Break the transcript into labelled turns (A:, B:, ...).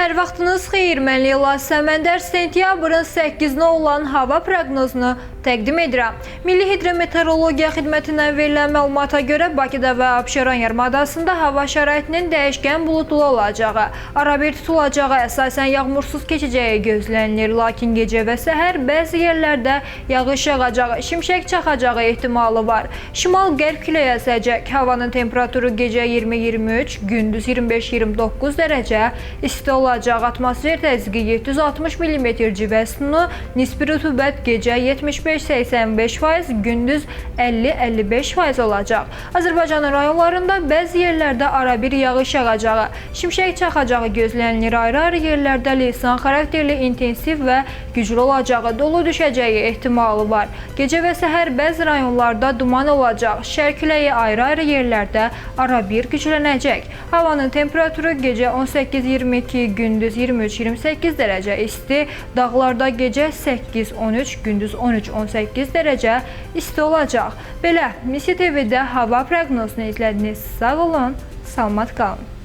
A: Hər vaxtınız xeyir, mən Leyla Səməndər. Sentyabrın 8-nə olan hava proqnozunu təqdim edirəm. Milli Hidrometeorologiya Xidmətindən verilən məlumata görə Bakıda və Abşeron yarımadasında hava şəraitinin dəyişkən buludlu olacağı, arabir tutulacağı, əsasən yağmursuz keçəcəyi gözlənilir. Lakin gecə və səhər bəzi yerlərdə yağış yağacağı, şimşək çaxacağı ehtimalı var. Şimal-qərb küləyi əsəcək. Havanın temperaturu gecə 20-23, gündüz 25-29 dərəcə isti olacaq. Atmosfer təzyiqi 760 mm civə sütunu, nisbi rütubət gecə 75-85%, gündüz 50-55% olacaq. Azərbaycanın rayonlarında bəzi yerlərdə arabir yağış yağacağı, şimşək çaxacağı gözlənilir. Ayrı-ayrı yerlərdə lisan xarakterli intensiv və güclü olacağı, dolu düşəcəyi ehtimalı var. Gecə və səhər bəzi rayonlarda duman olacaq. Şərq küləyi ayrı-ayrı yerlərdə arabir güclənəcək. Havanın temperaturu gecə 18-22, gündüz 23-28 dərəcə isti, dağlarda gecə 8-13, gündüz 13-18 dərəcə isti olacaq. Belə, Misi TV-də hava proqnozunu izlədiniz. Sağ olun, salamat qalın.